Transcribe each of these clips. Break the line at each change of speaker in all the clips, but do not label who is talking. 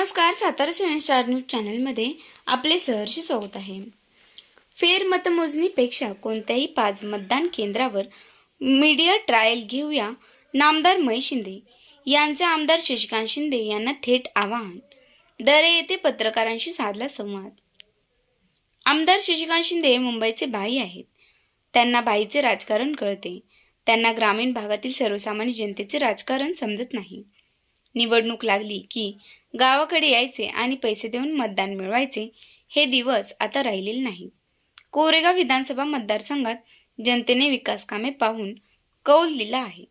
नमस्कार सातारा सेवन star news चॅनलमध्ये आपले सहर्ष स्वागत आहे. फेरमतमोजणीपेक्षा कोणत्याही पाच मतदान केंद्रावर मीडिया ट्रायल घेऊया नामदार मय शिंदे यांचे आमदार शशिकांत शिंदे यांना थेट आवाहन. दरे येथे पत्रकारांशी साधला संवाद. आमदार शशिकांत शिंदे हे मुंबईचे भाई आहेत. त्यांना भाईचे राजकारण कळते. त्यांना ग्रामीण भागातील सर्वसामान्य जनतेचे राजकारण समजत नाही. निवडणूक लागली की गावाकडे यायचे आणि पैसे देऊन मतदान मिळवायचे हे दिवस आता राहिलेले नाही. कोरेगाव विधानसभा मतदारसंघात जनतेने विकास कामे पाहून कौल दिला आहे.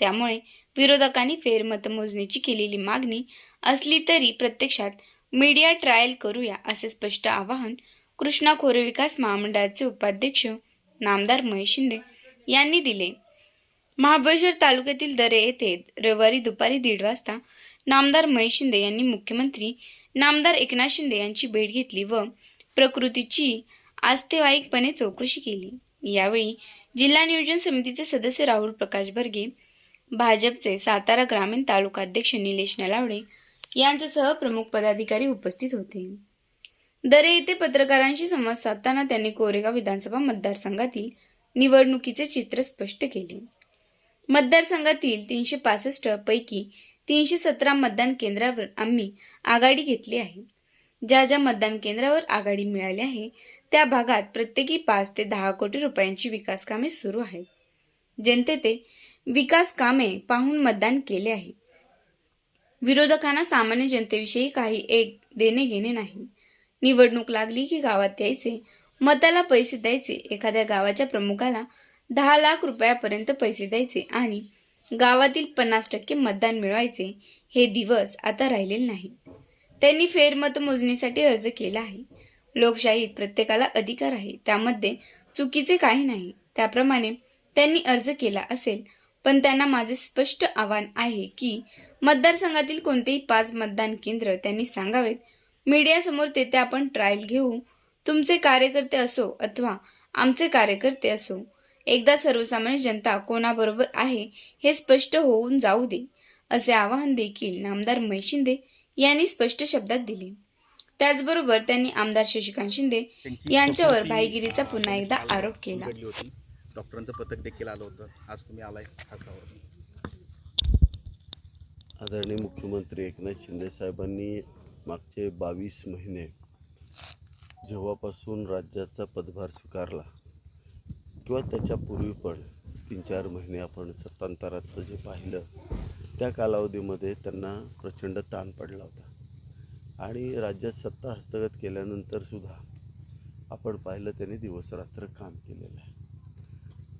त्यामुळे विरोधकांनी फेरमतमोजणीची केलेली मागणी असली तरी प्रत्यक्षात मीडिया ट्रायल करूया असे स्पष्ट आवाहन कृष्णा खोरे विकास महामंडळाचे उपाध्यक्ष नामदार महेश शिंदे यांनी दिले. महाबळेश्वर तालुक्यातील दरे येथे रविवारी दुपारी दीड वाजता नामदार महेश शिंदे यांनी मुख्यमंत्री नामदार एकनाथ शिंदे यांची भेट घेतली व प्रकृतीची आस्थेवाईकपणे चौकशी केली. यावेळी जिल्हा नियोजन समितीचे सदस्य राहुल प्रकाश बर्गे भाजपचे सातारा ग्रामीण तालुका अध्यक्ष निलेश नलावडे यांच्यासह प्रमुख पदाधिकारी उपस्थित होते. दरे येथे पत्रकारांशी संवाद साधताना त्यांनी कोरेगाव विधानसभा मतदारसंघातील निवडणुकीचे चित्र स्पष्ट केले. मतदारसंघातील तीनशे पासष्ट पैकी तीनशे सतरा मतदान केंद्रावर आम्ही आघाडी घेतली आहे. ज्या ज्या मतदान केंद्रावर आघाडी मिळाली आहे त्या भागात प्रत्येकी पाच ते दहा कोटी रुपयांची विकास कामे सुरू आहेत. जनतेते विकास कामे पाहून मतदान केले आहे. विरोधकांना सामान्य जनतेविषयी काही एक देणे घेणे नाही. निवडणूक लागली की गावात यायचे मताला पैसे द्यायचे एखाद्या गावाच्या प्रमुखाला दहा लाख रुपयापर्यंत पैसे द्यायचे आणि गावातील पन्नास टक्के मतदान मिळवायचे हे दिवस आता राहिलेले नाही. त्यांनी फेरमतमोजणीसाठी अर्ज केला आहे. लोकशाहीत प्रत्येकाला अधिकार आहे. त्यामध्ये चुकीचे काही नाही. त्याप्रमाणे त्यांनी अर्ज केला असेल पण त्यांना माझे स्पष्ट आव्हान आहे की मतदारसंघातील कोणतेही पाच मतदान केंद्र त्यांनी सांगावेत. मीडियासमोर तेथे आपण ट्रायल घेऊ. तुमचे कार्यकर्ते असो अथवा आमचे कार्यकर्ते असो एकदा सर्वसामान्य जनता कोणाबरोबर आहे हे स्पष्ट होऊन जाऊ दे असे आवाहन देखील नामदार महेश शिंदे यांनी स्पष्ट शब्दात दिले. त्याचबरोबर त्यांनी आमदार शशिकांत शिंदे यांच्यावर भाईगिरीचा पुन्हा एकदा आरोप केला.
डॉक्टरांचं पथक देखील आलं होतं. आज तुम्ही आलाय खासावर.
आदरणीय मुख्यमंत्री एकनाथ शिंदे साहेबांनी मागचे बावीस महिने जेव्हापासून राज्याचा पदभार स्वीकारला किंवा त्याच्यापूर्वी पण तीन चार महिने आपण सत्तांतराचं जे पाहिलं त्या कालावधीमध्ये त्यांना प्रचंड ताण पडला होता. आणि राज्यात सत्ता हस्तगत केल्यानंतरसुद्धा आपण पाहिलं त्यांनी दिवसरात्र काम केलेलं आहे.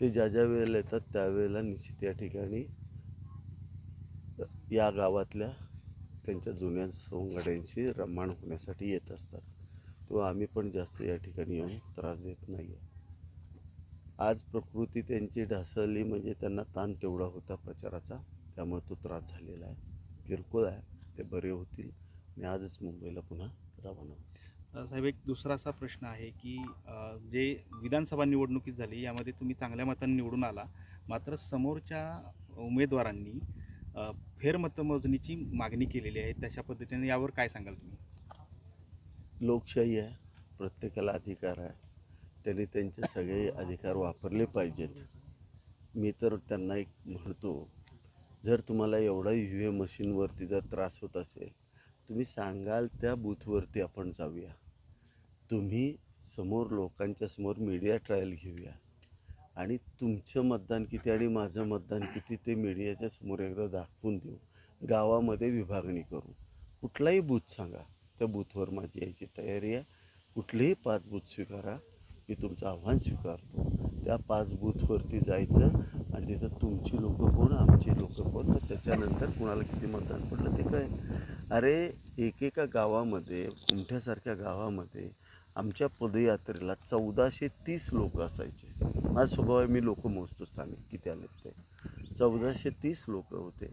ते ज्या ज्या वेळेला येतात त्यावेळेला निश्चित या ठिकाणी या गावातल्या त्यांच्या जुन्या सवंगड्यांची रम्माण होण्यासाठी येत असतात. तो आम्ही पण जास्त या ठिकाणी येऊन त्रास देत नाही आहे आज प्रकृती त्यांची ढासळली म्हणजे त्यांना ताण तेवढा होता प्रचाराचा. त्यामुळे तो त्रास झालेला आहे. किरकोळ आहे. ते बरे होतील. आणि आजच मुंबईला पुन्हा रवाना होतील
साहेब एक दुसरा असा प्रश्न आहे की जे विधानसभा निवडणुकीत झाली यामध्ये तुम्ही चांगल्या मतांनी निवडून आला. मात्र समोरच्या उमेदवारांनी फेरमतमोजणीची मागणी केलेली आहे. तशा पद्धतीने यावर काय सांगाल तुम्ही?
लोकशाही आहे. प्रत्येकाला अधिकार आहे. त्यांनी त्यांचे सगळे अधिकार वापरले पाहिजेत. मी तर त्यांना एक म्हणतो जर तुम्हाला एवढा यू ए मशीनवरती जर त्रास होत असेल तुम्ही सांगाल त्या बूथवरती आपण जाऊया. तुम्ही समोर लोकांच्या समोर मीडिया ट्रायल घेऊया. आणि तुमचं मतदान किती आणि माझं मतदान किती ते मीडियाच्या समोर एकदा दाखवून देऊ. गावामध्ये विभागणी करू. कुठलाही बूथ सांगा. त्या बूथवर माझी यायची तयारी आहे. कुठलेही पाच बूथ स्वीकारा. मी तुमचं आव्हान स्वीकारतो. त्या पाच बूथवरती जायचं आणि तिथं तुमची लोकं कोण आमची लोकं कोण मग त्याच्यानंतर कुणाला किती मतदान पडलं ते काय अरे एकेका गावामध्ये कुमठ्यासारख्या गावामध्ये आमच्या पदयात्रेला चौदाशे तीस लोक असायचे. माझा स्वभाव आहे मी लोक मोजतो स्थानिक किती आलेत ते. चौदाशे तीस लोक होते.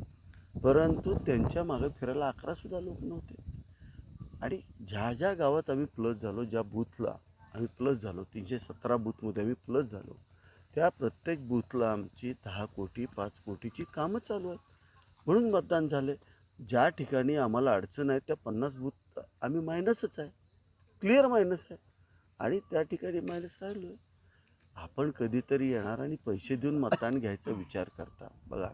परंतु त्यांच्या मागे फिरायला अकरासुद्धा लोक नव्हते. आणि ज्या ज्या गावात आम्ही प्लस झालो ज्या बूथला आम्ही प्लस झालो. तीनशे सतरा बूथमध्ये आम्ही प्लस झालो. त्या प्रत्येक बूथला आमची दहा कोटी पाच कोटीची कामं चालू आहेत. म्हणून मतदान झाले ज्या ठिकाणी आम्हाला अडचण आहे त्या पन्नास बूथ आम्ही मायनसच आहे. क्लिअर मायनस आहे. आणि त्या ठिकाणी मायनस राहिलो आहे आपण कधीतरी येणार आणि पैसे देऊन मतदान घ्यायचा विचार करता. बघा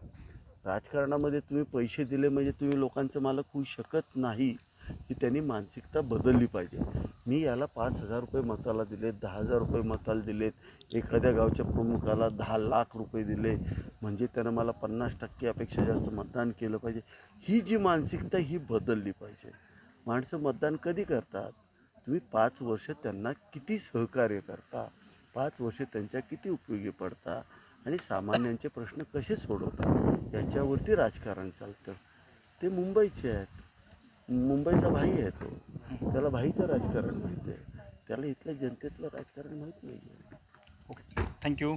राजकारणामध्ये तुम्ही पैसे दिले म्हणजे तुम्ही लोकांचं मालक होऊ शकत नाही. की त्यांनी मानसिकता बदलली पाहिजे. मी याला पाच हजार रुपये मताला दिले दहा हजार रुपये मताला दिलेत एखाद्या गावच्या प्रमुखाला दहा लाख रुपये दिले म्हणजे त्यानं मला पन्नास टक्केपेक्षा जास्त मतदान केलं पाहिजे. ही जी मानसिकता ही बदलली पाहिजे. माणसं मतदान कधी करतात? तुम्ही पाच वर्ष त्यांना किती सहकार्य करता? पाच वर्ष त्यांच्या किती उपयोगी पडता? आणि सामान्यांचे प्रश्न कसे सोडवता? याच्यावरती राजकारण चालतं. ते मुंबईचे आहेत. मुंबईचा भाई आहे तो. त्याला भाईचं राजकारण माहिती आहे. त्याला इथल्या जनतेतलं राजकारण माहीत नाही आहे
ओके थँक्यू